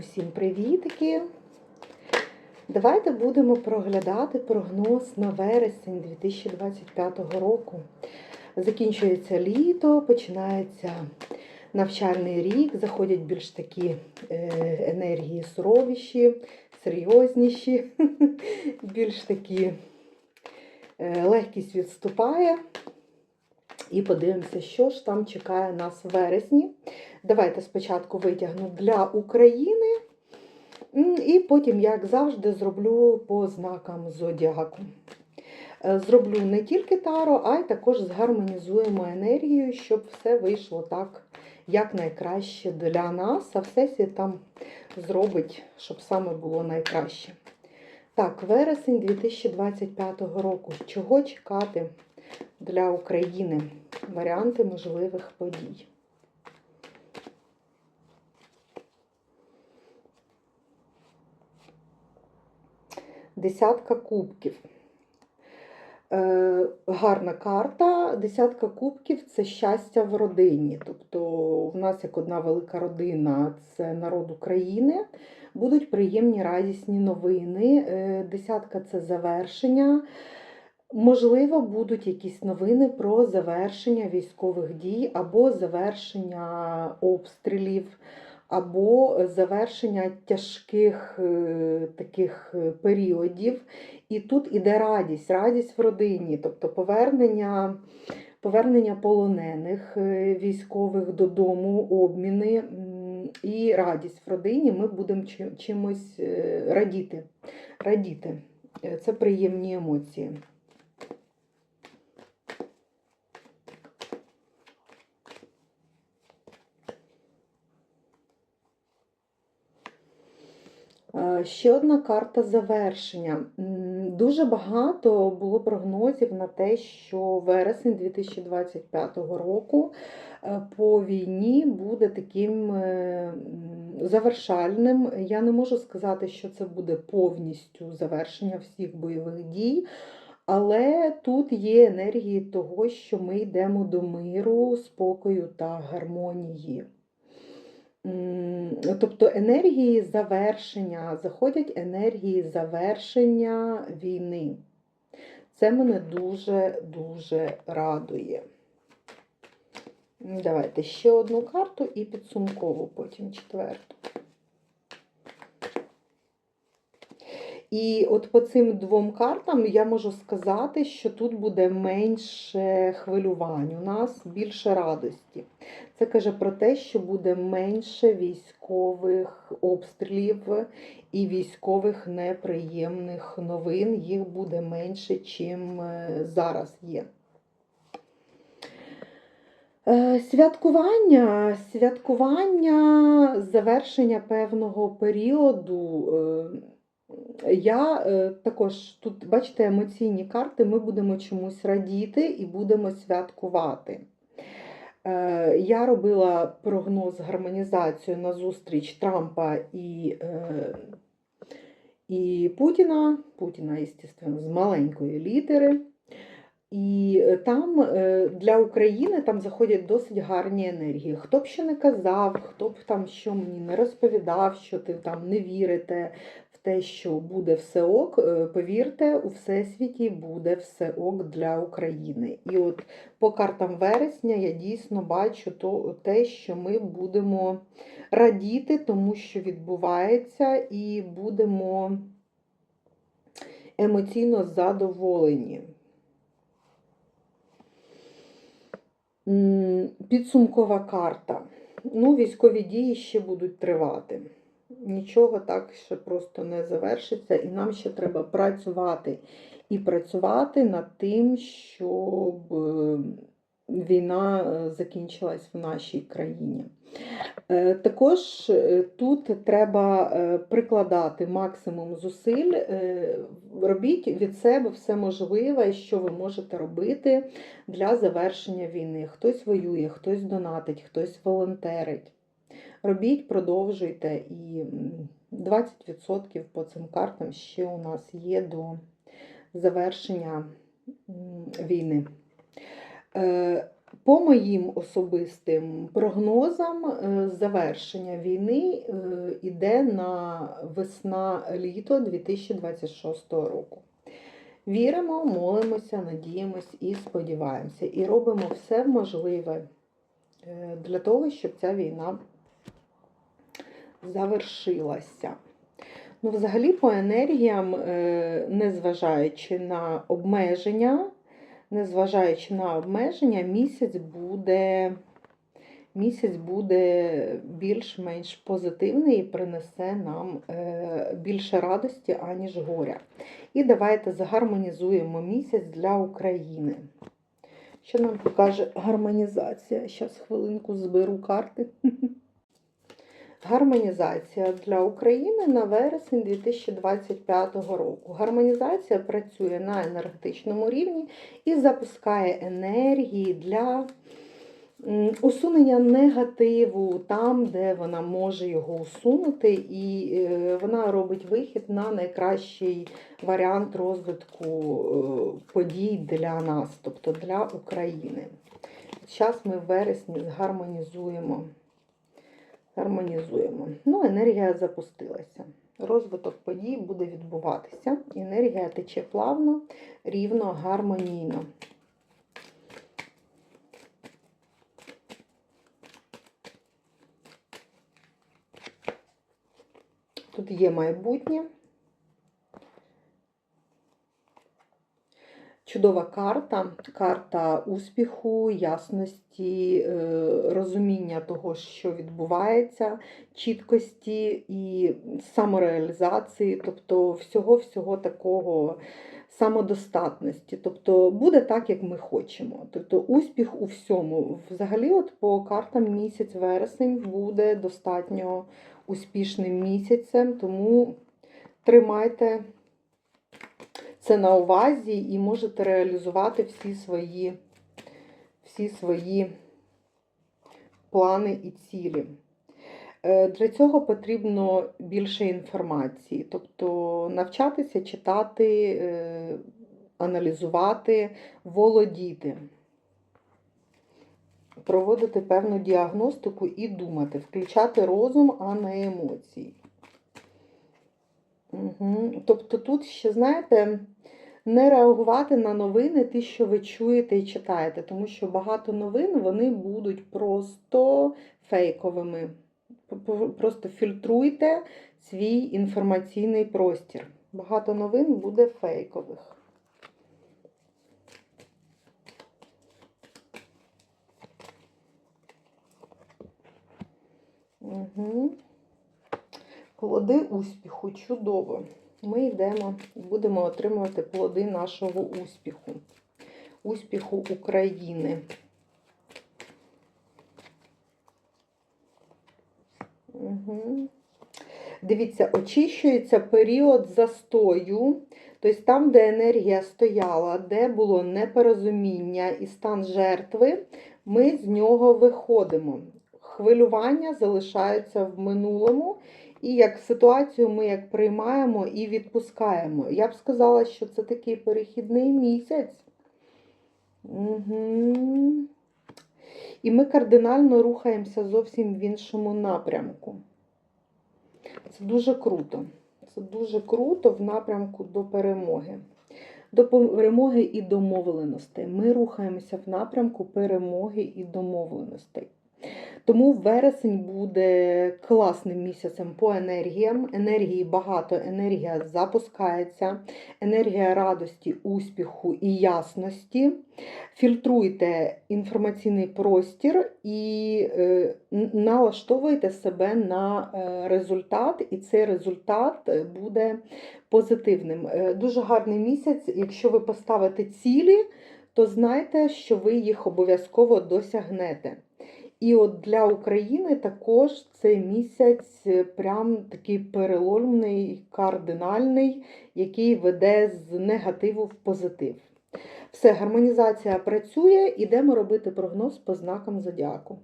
Усім привітики! Давайте будемо проглядати прогноз на вересень 2025 року. Закінчується літо, починається навчальний рік, заходять більш такі е, енергії суровіші, серйозніші, більш такі е, легкість відступає. І подивимося, що ж там чекає нас в вересні. Давайте спочатку витягну для України. І потім, як завжди, зроблю по знакам зодіаку. Е, Зроблю не тільки таро, а й також згармонізуємо енергію, щоб все вийшло так, як найкраще для нас, а все там зробить, щоб саме було найкраще. Так, вересень 2025 року. Чого чекати для України? Варіанти можливих подій. Десятка кубків. Е, гарна карта. Десятка кубків це щастя в родині. Тобто, в нас як одна велика родина це народ України. Будуть приємні радісні новини. Е, десятка це завершення. Можливо, будуть якісь новини про завершення військових дій або завершення обстрілів, або завершення тяжких е, таких е, періодів. І тут іде радість, радість в родині, тобто повернення, повернення полонених е, військових додому, обміни і радість в родині. Ми будемо чимось радіти. радіти. Це приємні емоції. Е, Ще одна карта завершення. Дуже багато було прогнозів на те, що вересень 2025 року е, по війні буде таким е, завершальним. Я не можу сказати, що це буде повністю завершення всіх бойових дій. Але тут є енергії того, що ми йдемо до миру, спокою та гармонії. Тобто енергії завершення, заходять енергії завершення війни. Це мене дуже-дуже радує. Давайте ще одну карту і підсумкову, потім четверту. І от по цим двом картам я можу сказати, що тут буде менше хвилювань, у нас більше радості. Це каже про те, що буде менше військових обстрілів і військових неприємних новин. Їх буде менше, чим е, зараз є. Е, Святкування, святкування завершення певного періоду. е, Я також тут, бачите, емоційні карти, ми будемо чомусь радіти і будемо святкувати. Е, Я робила прогноз гармонізацію на зустріч Трампа і, е, і Путіна. Путіна, звісно, з маленької літери. І е, там для України там заходять досить гарні енергії. Хто б що не казав, хто б там що мені не розповідав, що ти там не вірите те, що буде все ок, е, повірте, у всесвіті буде все ок для України. І от по картам вересня я дійсно бачу то, те, що ми будемо радіти тому, що відбувається, і будемо емоційно задоволені. Підсумкова карта. Ну, військові дії ще будуть тривати. Нічого так ще просто не завершиться, і нам ще треба працювати. І працювати над тим, щоб е, війна е, закінчилась в нашій країні. Е, Також е, тут треба прикладати максимум зусиль. Робіть від себе все можливе, що ви можете робити для завершення війни. Хтось воює, хтось донатить, хтось волонтерить. Робіть, продовжуйте, і 20% по цим картам ще у нас є до завершення війни. Е, По моїм особистим прогнозам, е, завершення війни е, йде на весна-літо 2026 року. Віримо, молимося, надіємось і сподіваємося. І робимо все можливе е, для того, щоб ця війна завершилася. Ну, взагалі, по енергіям, е, незважаючи на обмеження, незважаючи на обмеження, місяць буде, місяць буде більш-менш позитивний і принесе нам е, більше радості, аніж горя. І давайте загармонізуємо місяць для України. Що нам покаже гармонізація? Зараз хвилинку зберу карти. Гармонізація для України на вересень 2025 року. Гармонізація працює на енергетичному рівні і запускає енергії для усунення негативу там, де вона може його усунути, і е, вона робить вихід на найкращий варіант розвитку е, подій для нас, тобто для України. Зараз ми в вересні згармонізуємо гармонізуємо. Ну, енергія запустилася. Розвиток подій буде відбуватися. Енергія тече плавно, рівно, гармонійно. Тут є майбутнє. Чудова карта, карта успіху, ясності, е, розуміння того, що відбувається, чіткості і самореалізації, тобто всього-всього такого самодостатності. Тобто буде так, як ми хочемо. Тобто успіх у всьому. Взагалі, от по картам місяць вересень буде достатньо успішним місяцем, тому тримайте це на увазі і можете реалізувати всі свої, всі свої плани і цілі. Е, Для цього потрібно більше інформації, тобто навчатися читати, е, аналізувати, володіти, проводити певну діагностику і думати, включати розум, а не емоції. Угу. Тобто тут ще, знаєте, не реагувати на новини, ті, що ви чуєте і читаєте, тому що багато новин вони будуть просто фейковими. Просто фільтруйте свій інформаційний простір. Багато новин буде фейкових. Угу. Плоди успіху. Чудово. Ми йдемо будемо отримувати плоди нашого успіху. Успіху України. Угу. Дивіться, очищується період застою, тобто там, де енергія стояла, де було непорозуміння і стан жертви, ми з нього виходимо. Хвилювання залишаються в минулому, і як ситуацію ми як приймаємо і відпускаємо. Я б сказала, що це такий перехідний місяць. Угу. І ми кардинально рухаємося зовсім в іншому напрямку. Це дуже круто. Це дуже круто в напрямку до перемоги. До перемоги і домовленостей. Ми рухаємося в напрямку перемоги і домовленостей. Тому вересень буде класним місяцем по енергіям. Енергії багато, енергія запускається, енергія радості, успіху і ясності. Фільтруйте інформаційний простір і е, налаштовуйте себе на е, результат, і цей результат буде позитивним. Е, дуже гарний місяць, якщо ви поставите цілі, то знайте, що ви їх обов'язково досягнете. І от для України також цей місяць прям такий переломний, кардинальний, який веде з негативу в позитив. Все, гармонізація працює, ідемо робити прогноз по знакам зодіаку.